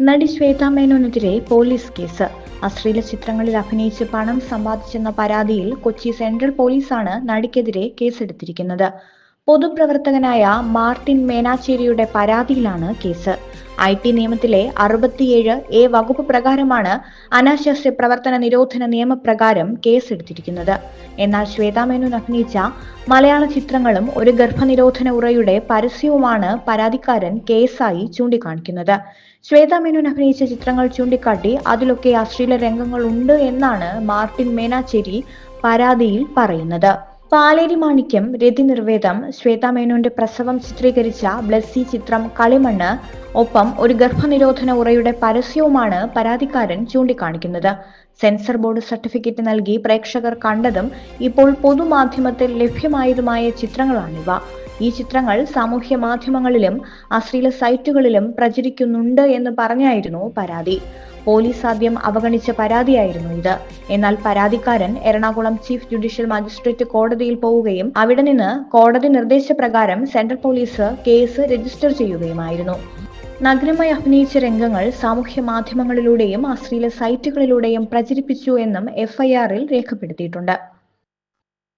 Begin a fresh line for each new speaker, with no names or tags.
നടി Shweta മേനോനെതിരെ police case. അശ്ലീല ചിത്രങ്ങളിൽ അഭിനയിച്ച് പണം സമ്പാദിച്ചെന്ന പരാതിയിൽ കൊച്ചി സെൻട്രൽ പോലീസാണ് നടിക്കെതിരെ കേസെടുത്തിരിക്കുന്നത്. പൊതുപ്രവർത്തകനായ മാർട്ടിൻ മേനാച്ചേരിയുടെ പരാതിയിലാണ് കേസ്. ഐ ടി നിയമത്തിലെ അറുപത്തിയേഴ് എ വകുപ്പ് പ്രകാരമാണ് അനാശാസ്യ പ്രവർത്തന നിരോധന നിയമപ്രകാരം കേസെടുത്തിരിക്കുന്നത്. എന്നാൽ ശ്വേതാ മേനോൻ അഭിനയിച്ച മലയാള ചിത്രങ്ങളും ഒരു ഗർഭനിരോധന ഉറയുടെ പരസ്യവുമാണ് പരാതിക്കാരൻ കേസായി ചൂണ്ടിക്കാണിക്കുന്നത്. ശ്വേതാ മേനോൻ അഭിനയിച്ച ചിത്രങ്ങൾ ചൂണ്ടിക്കാട്ടി അതിലൊക്കെ അശ്ലീല രംഗങ്ങൾ ഉണ്ട് എന്നാണ് മാർട്ടിൻ മേനാച്ചേരി പരാതിയിൽ പറയുന്നത്. പാലേരി മാണിക്യം രതി നിർവേദം ശ്വേതാ മേനോന്റെ പ്രസവം ചിത്രീകരിച്ച ബ്ലസ്സി ചിത്രം കളിമണ്ണ് ഒപ്പം ഒരു ഗർഭനിരോധന ഉറയുടെ പരസ്യവുമാണ് പരാതിക്കാരൻ ചൂണ്ടിക്കാണിക്കുന്നത്. സെൻസർ ബോർഡ് സർട്ടിഫിക്കറ്റ് നൽകി പ്രേക്ഷകർ കണ്ടതും ഇപ്പോൾ പൊതുമാധ്യമത്തിൽ ലഭ്യമായതുമായ ചിത്രങ്ങളാണിവ. ഈ ചിത്രങ്ങൾ സാമൂഹ്യ മാധ്യമങ്ങളിലും അശ്ലീല സൈറ്റുകളിലും പ്രചരിക്കുന്നുണ്ട് എന്ന് പറഞ്ഞായിരുന്നു പരാതി. പോലീസ് ആദ്യം അവഗണിച്ച പരാതിയായിരുന്നു ഇത്. എന്നാൽ പരാതിക്കാരൻ എറണാകുളം ചീഫ് ജുഡീഷ്യൽ മജിസ്ട്രേറ്റ് കോടതിയിൽ പോവുകയും അവിടെ നിന്ന് കോടതി നിർദ്ദേശപ്രകാരം സെൻട്രൽ പോലീസ് കേസ് രജിസ്റ്റർ ചെയ്യുകയുമായിരുന്നു. നഗ്നമായി അഭിനയിച്ച രംഗങ്ങൾ സാമൂഹ്യ മാധ്യമങ്ങളിലൂടെയും അശ്ലീല സൈറ്റുകളിലൂടെയും പ്രചരിപ്പിച്ചു എന്നും എഫ്ഐആറിൽ രേഖപ്പെടുത്തിയിട്ടുണ്ട്.